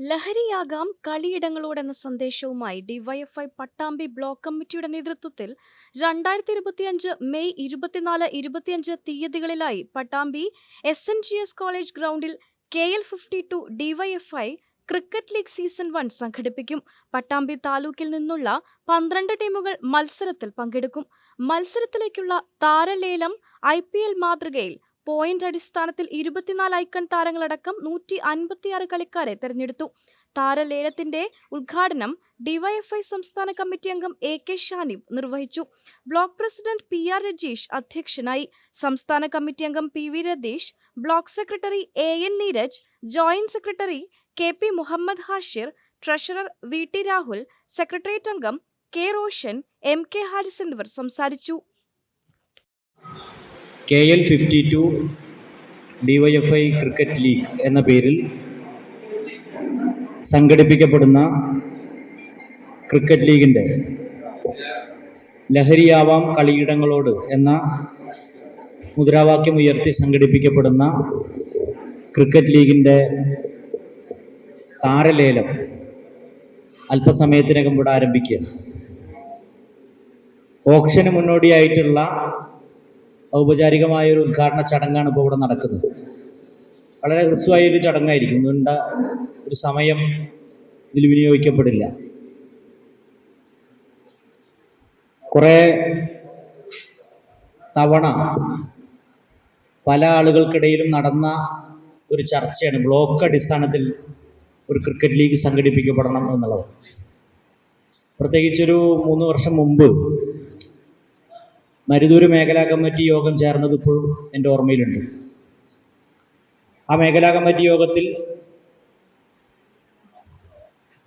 ലഹരിയാകാം കളിയിടങ്ങളോടെന്ന സന്ദേശവുമായി DYFI Pattambi block കമ്മിറ്റിയുടെ നേതൃത്വത്തിൽ രണ്ടായിരത്തി ഇരുപത്തിയഞ്ച് മെയ് ഇരുപത്തിനാല് ഇരുപത്തിയഞ്ച് തീയതികളിലായി Pattambi S N G S college ഗ്രൗണ്ടിൽ K L fifty two DYFI cricket league season one സംഘടിപ്പിക്കും. പട്ടാമ്പി താലൂക്കിൽ നിന്നുള്ള പന്ത്രണ്ട് ടീമുകൾ മത്സരത്തിൽ പങ്കെടുക്കും. മത്സരത്തിലേക്കുള്ള താരലേലം ഐ പി എൽ മാതൃകയിൽ പോയിന്റ് അടിസ്ഥാനത്തിൽ ഇരുപത്തിനാല് ഐക്കൺ താരങ്ങളടക്കം നൂറ്റി അൻപത്തിയാറ് കളിക്കാരെ തെരഞ്ഞെടുത്തു. താരലേലത്തിന്റെ ഉദ്ഘാടനം ഡിവൈഎഫ്ഐ സംസ്ഥാന കമ്മിറ്റി അംഗം എ കെ ഷാനിബ് നിർവഹിച്ചു. Block president P R Rajeesh അധ്യക്ഷനായി. സംസ്ഥാന കമ്മിറ്റി അംഗം P V Ratheesh block secretary A N Neeraj joint secretary K P Muhammad Hashir treasurer V T Rahul secretariat അംഗം K Roshan M K Haris എന്നിവർ സംസാരിച്ചു. K L fifty two D Y F I cricket league എന്ന പേരിൽ സംഘടിപ്പിക്കപ്പെടുന്ന cricket ലീഗിന്റെ ലഹരിയാവാം കളിയിടങ്ങളോട് എന്ന മുദ്രാവാക്യം ഉയർത്തി സംഘടിപ്പിക്കപ്പെടുന്ന cricket ലീഗിന്റെ താരലേലം അല്പസമയത്തിനകം ഇവിടെ ആരംഭിക്കുക. ഓപ്ഷന് മുന്നോടിയായിട്ടുള്ള ഔപചാരികമായ ഒരു ഉദ്ഘാടന ചടങ്ങാണ് ഇപ്പോൾ ഇവിടെ നടക്കുന്നത്. വളരെ ഹ്രസ്വമായ ഒരു ചടങ്ങായിരിക്കും. നീണ്ട ഒരു സമയം ഇതിൽ വിനിയോഗിക്കപ്പെടില്ല. കുറേ തവണ പല ആളുകൾക്കിടയിലും നടന്ന ഒരു ചർച്ചയാണ്. ബ്ലോക്ക് അടിസ്ഥാനത്തിൽ ഒരു ക്രിക്കറ്റ് ലീഗ് സംഘടിപ്പിക്കപ്പെടണം എന്നുള്ളത്. പ്രത്യേകിച്ചൊരു മൂന്ന് വർഷം മുമ്പ് മരുതൂര് മേഖലാ കമ്മിറ്റി യോഗം ചേർന്നത് ഇപ്പോഴും എന്റെ ഓർമ്മയിലുണ്ട്. ആ മേഖലാ കമ്മിറ്റി യോഗത്തിൽ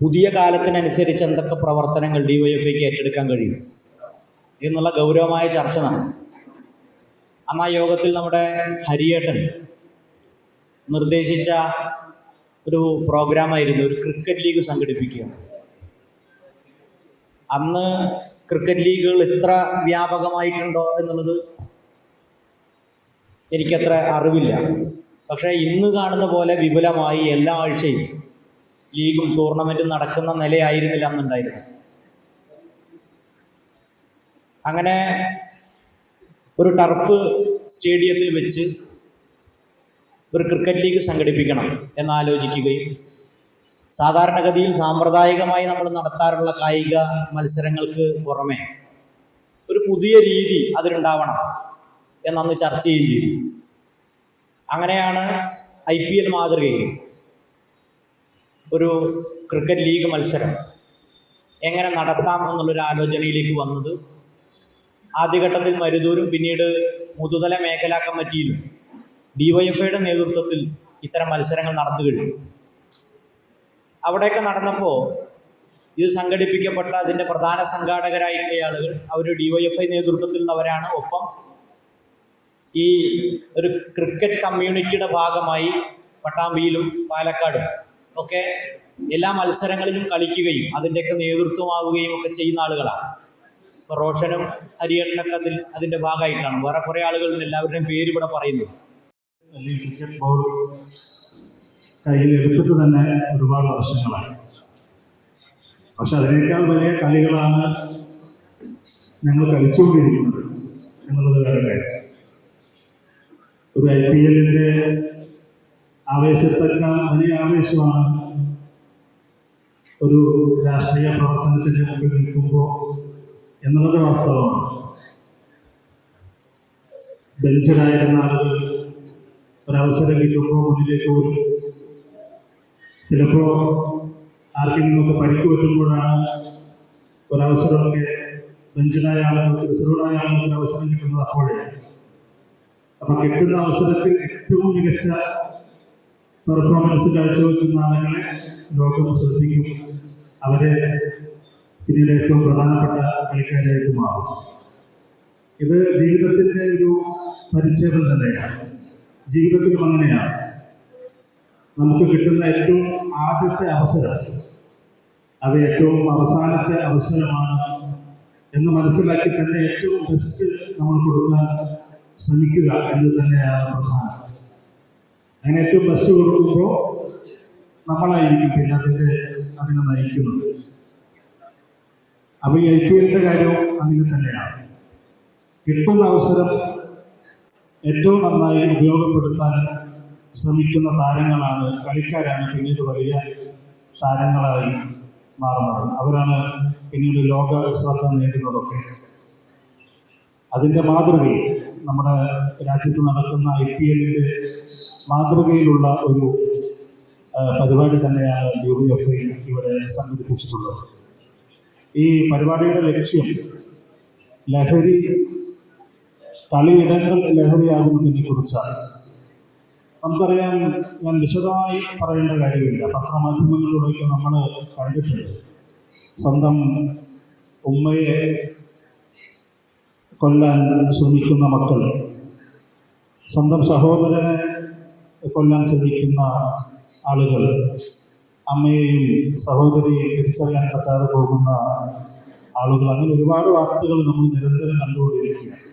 പുതിയ കാലത്തിനനുസരിച്ച് എന്തൊക്കെ പ്രവർത്തനങ്ങൾ ഡി വൈ എഫ് ഐക്ക് ഏറ്റെടുക്കാൻ കഴിയും എന്നുള്ള ഗൗരവമായ ചർച്ച നടന്നു. അന്ന് ആ യോഗത്തിൽ നമ്മുടെ ഹരിയേട്ടൻ നിർദ്ദേശിച്ച ഒരു പ്രോഗ്രാമായിരുന്നു ഒരു ക്രിക്കറ്റ് ലീഗ് സംഘടിപ്പിക്കുക അന്ന് ക്രിക്കറ്റ് ലീഗുകൾ ഇത്ര വ്യാപകമായിട്ടുണ്ടോ എന്നുള്ളത് എനിക്കത്ര അറിവില്ല. പക്ഷേ ഇന്ന് കാണുന്ന പോലെ വിപുലമായി എല്ലാ ആഴ്ചയും ലീഗും ടൂർണമെന്റും നടക്കുന്ന നിലയായിരുന്നില്ല അന്നുണ്ടായിരുന്നു അങ്ങനെ ഒരു ടർഫ് സ്റ്റേഡിയത്തിൽ വെച്ച് ഒരു ക്രിക്കറ്റ് ലീഗ് സംഘടിപ്പിക്കണം എന്നാലോചിക്കുകയും സാധാരണഗതിയിൽ സാമ്പ്രദായികമായി നമ്മൾ നടത്താറുള്ള കായിക മത്സരങ്ങൾക്ക് പുറമെ ഒരു പുതിയ രീതി അതിലുണ്ടാവണം എന്നന്ന് ചർച്ച ചെയ്യുകയും ചെയ്തു. അങ്ങനെയാണ് ഐ പി എൽ മാതൃകയിൽ ഒരു ക്രിക്കറ്റ് ലീഗ് മത്സരം എങ്ങനെ നടത്താം എന്നുള്ളൊരു ആലോചനയിലേക്ക് വന്നത്. ആദ്യഘട്ടത്തിൽ മരുതൂരും പിന്നീട് മുതുതല മേഖലാ കമ്മിറ്റിയിലും ഡിവൈഎഫ്ഐയുടെ നേതൃത്വത്തിൽ ഇത്തരം മത്സരങ്ങൾ കഴിഞ്ഞു. അവിടെയൊക്കെ നടന്നപ്പോൾ ഇത് സംഘടിപ്പിക്കപ്പെട്ട അതിന്റെ പ്രധാന സംഘാടകരായിട്ടുള്ള ആളുകൾ അവർ ഡിവൈഎഫ്ഐ നേതൃത്വത്തിലുള്ളവരാണ് ഒപ്പം ഈ ഒരു ക്രിക്കറ്റ് കമ്മ്യൂണിറ്റിയുടെ ഭാഗമായി പട്ടാമ്പിയിലും പാലക്കാടും ഒക്കെ എല്ലാ മത്സരങ്ങളിലും കളിക്കുകയും അതിന്റെയൊക്കെ നേതൃത്വമാവുകയും ഒക്കെ ചെയ്യുന്ന ആളുകളാണ്. ഇപ്പോൾ റോഷനും ഹരിയേട്ടനൊക്കെ അതിൽ അതിന്റെ ഭാഗമായിട്ടാണ്. വേറെ കുറേ ആളുകളുണ്ട് എല്ലാവരുടെയും പേര് ഇവിടെ പറയുന്നത് ക്രിക്കറ്റ് കയ്യിൽ എടുത്തിട്ട് തന്നെ ഒരുപാട് വർഷങ്ങളായി പക്ഷെ അതിനേക്കാൾ വലിയ കളികളാണ് ഞങ്ങൾ കളിച്ചുകൊണ്ടിരിക്കുന്നത് എന്നുള്ളത് വേറെ ഒരു ഐ പി എല്ലിന്റെ ആവേശത്തേക്കാൾ വലിയ ആവേശമാണ് ഒരു രാഷ്ട്രീയ പ്രവർത്തനത്തിന്റെ മുമ്പിൽ നിൽക്കുമ്പോൾ എന്നുള്ളത് വാസ്തവമാണ്. ബെഞ്ചിലായിരുന്ന ആളുകൾ ഒരവസരം കിട്ടുമ്പോൾ മുന്നിലേക്ക് വരും. ചിലപ്പോൾ ആർക്കെങ്കിലുമൊക്കെ പരിക്ക് പറ്റുമ്പോഴാണ് ഒരവസരമൊക്കെ ബെഞ്ചിലായ ആളുകൾക്ക് റിസർവ്ഡായ ആളുകൾക്ക് അവസരം കിട്ടുന്നത് അപ്പോഴേ. അപ്പൊ കിട്ടുന്ന അവസരത്തിൽ ഏറ്റവും മികച്ച പെർഫോമൻസ് കാഴ്ചവെക്കുന്ന ആളുകളെ ലോകം ശ്രദ്ധിക്കും. അവരെ പിന്നീട് ഏറ്റവും പ്രധാനപ്പെട്ട കളിക്കാരായിട്ട് മാറും. ഇത് ജീവിതത്തിന്റെ ഒരു പരിച്ഛേദം തന്നെയാണ്. ജീവിതത്തിലും അങ്ങനെയാണ്. നമുക്ക് കിട്ടുന്ന ഏറ്റവും ആദ്യത്തെ അവസരം. അത് ഏറ്റവും അവസാനത്തെ അവസരമാണ് എന്ന് മനസ്സിലാക്കി തന്നെ ഏറ്റവും ബെസ്റ്റ് നമ്മൾ കൊടുക്കാൻ ശ്രമിക്കുക എന്ന് തന്നെയാണ് പ്രധാനം. അങ്ങനെ ഏറ്റവും ബെസ്റ്റ് കൊടുക്കുമ്പോൾ നമ്മളായിരിക്കും പിന്നെ അതിന്റെ അതിനെ നയിക്കുന്നത്. അപ്പൊ ഈ ഐ പി എല്ലിന്റെ കാര്യവും അങ്ങനെ തന്നെയാണ്. കിട്ടുന്ന അവസരം ഏറ്റവും നന്നായി ഉപയോഗപ്പെടുത്താൻ ശ്രമിക്കുന്ന താരങ്ങളാണ് കളിക്കാരാണ് പിന്നീട് വലിയ താരങ്ങളായി മാറുന്നത്. അവരാണ് പിന്നീട് ലോക ശ്രദ്ധ നേടുന്നതൊക്കെ. അതിന്റെ മാതൃകയിൽ നമ്മുടെ രാജ്യത്ത് നടക്കുന്ന ഐ പി എല്ലിന്റെ മാതൃകയിലുള്ള ഒരു പരിപാടി തന്നെയാണ് ഡി ബി എഫ് ഇവിടെ സംഘടിപ്പിച്ചിട്ടുള്ളത്. ഈ പരിപാടിയുടെ ലക്ഷ്യം ലഹരി കളിയിടങ്ങൾ ലഹരിയാകുന്നതിനെ കുറിച്ചാണ്. നമുക്കറിയാം ഞാൻ വിശദമായി പറയേണ്ട കാര്യമില്ല. പത്രമാധ്യമങ്ങളിലൂടെയൊക്കെ നമ്മൾ കണ്ടിട്ടുണ്ട്. സ്വന്തം ഉമ്മയെ കൊല്ലാൻ ശ്രമിക്കുന്ന മക്കൾ സ്വന്തം സഹോദരനെ കൊല്ലാൻ ശ്രമിക്കുന്ന ആളുകൾ അമ്മയെയും സഹോദരിയെയും തിരിച്ചറിയാൻ പറ്റാതെ പോകുന്ന ആളുകൾ അങ്ങനെ ഒരുപാട് വാർത്തകൾ നമ്മൾ നിരന്തരം കണ്ടുകൊണ്ടിരിക്കുകയാണ്.